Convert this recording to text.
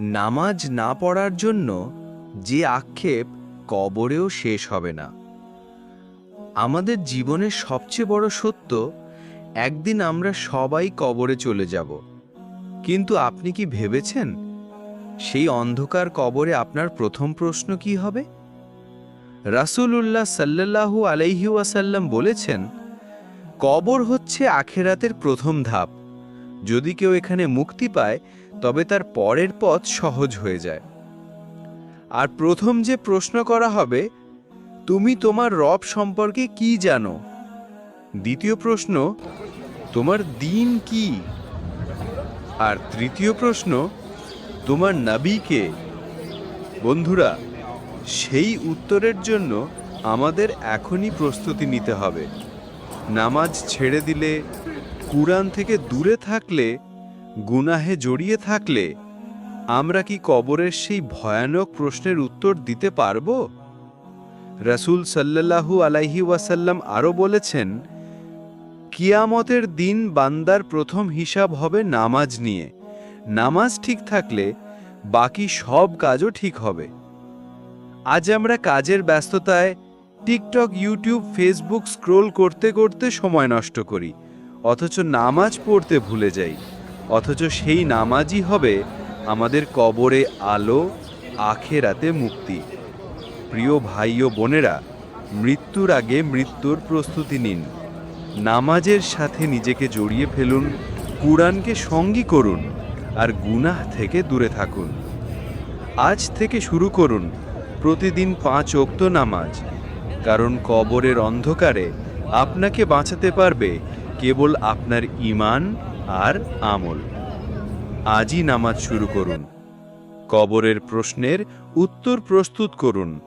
নামাজ না পড়ার জন্য যে আক্ষেপ কবরেও শেষ হবে না। আমাদের জীবনের সবচেয়ে বড় সত্য, একদিন আমরা সবাই কবরে চলে যাব। কিন্তু আপনি কি ভেবেছেন সেই অন্ধকার কবরে আপনার প্রথম প্রশ্ন কি হবে? রাসূলুল্লাহ সাল্লাল্লাহু আলাইহি ওয়াসাল্লাম বলেছেন, কবর হচ্ছে আখেরাতের প্রথম ধাপ। যদি কেউ এখানে মুক্তি পায়, তবে তার পরের পথ সহজ হয়ে যায়। আর প্রথম যে প্রশ্ন করা হবে, তুমি তোমার রব সম্পর্কে কি জানো? দ্বিতীয় প্রশ্ন, তোমার দিন কি? আর তৃতীয় প্রশ্ন, তোমার নবী কে? বন্ধুরা, সেই উত্তরের জন্য আমাদের এখনই প্রস্তুতি নিতে হবে। নামাজ ছেড়ে দিলে কুরআন থেকে দূরে থাকলে, গুনাহে জড়িয়ে থাকলে, আমরা কি কবরের সেই ভয়ানক প্রশ্নের উত্তর দিতে পারব? রাসূল সাল্লাল্লাহু আলাইহি ওয়াসাল্লাম আরও বলেছেন, কিয়ামতের দিন বান্দার প্রথম হিসাব হবে নামাজ নিয়ে। নামাজ ঠিক থাকলে বাকি সব কাজও ঠিক হবে। আজ আমরা কাজের ব্যস্ততায় টিকটক, ইউটিউব, ফেসবুক স্ক্রোল করতে করতে সময় নষ্ট করি। অথচ নামাজ পড়তে ভুলে যাই। অথচ সেই নামাজই হবে আমাদের কবরে আলো, আখেরাতে মুক্তি। প্রিয় ভাই ও বোনেরা, মৃত্যুর আগে মৃত্যুর প্রস্তুতি নিন। নামাজের সাথে নিজেকে জড়িয়ে ফেলুন, কুরআনকে সঙ্গী করুন আর গুনাহ থেকে দূরে থাকুন। আজ থেকে শুরু করুন প্রতিদিন পাঁচ ওক্ত নামাজ, কারণ কবরের অন্ধকারে আপনাকে বাঁচাতে পারবে কেবল আপনার ইমান আর আমল। আজই নামাজ শুরু করুন। কবরের প্রশ্নের উত্তর প্রস্তুত করুন।